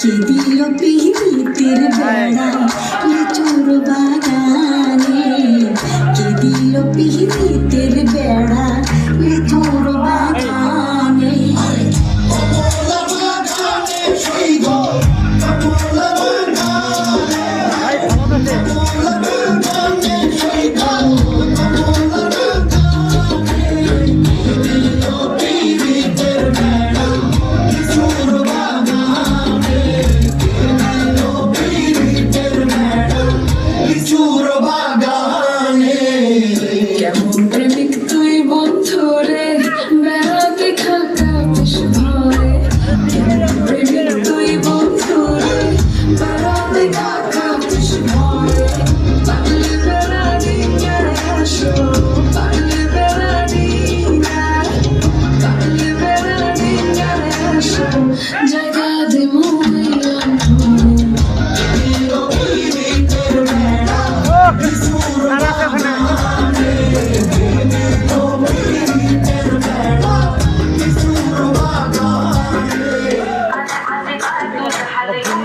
কি দিল প্রীতির বেড়া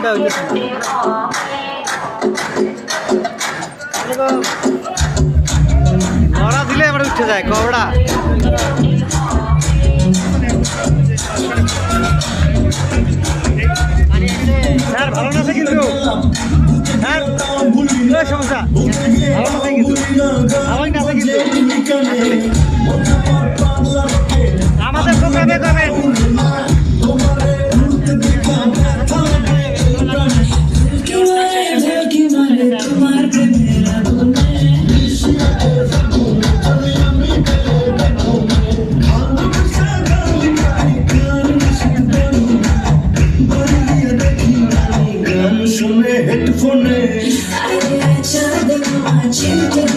ঠান্ডা হইলে ইয়ে কড়া দিলে এবার উঠে যায় কড়া স্যার ভালো না কিন্তু? স্যার সমস্যা? ভালো না কিন্তু? আমার না কিন্তু? for me. I let to do what you do.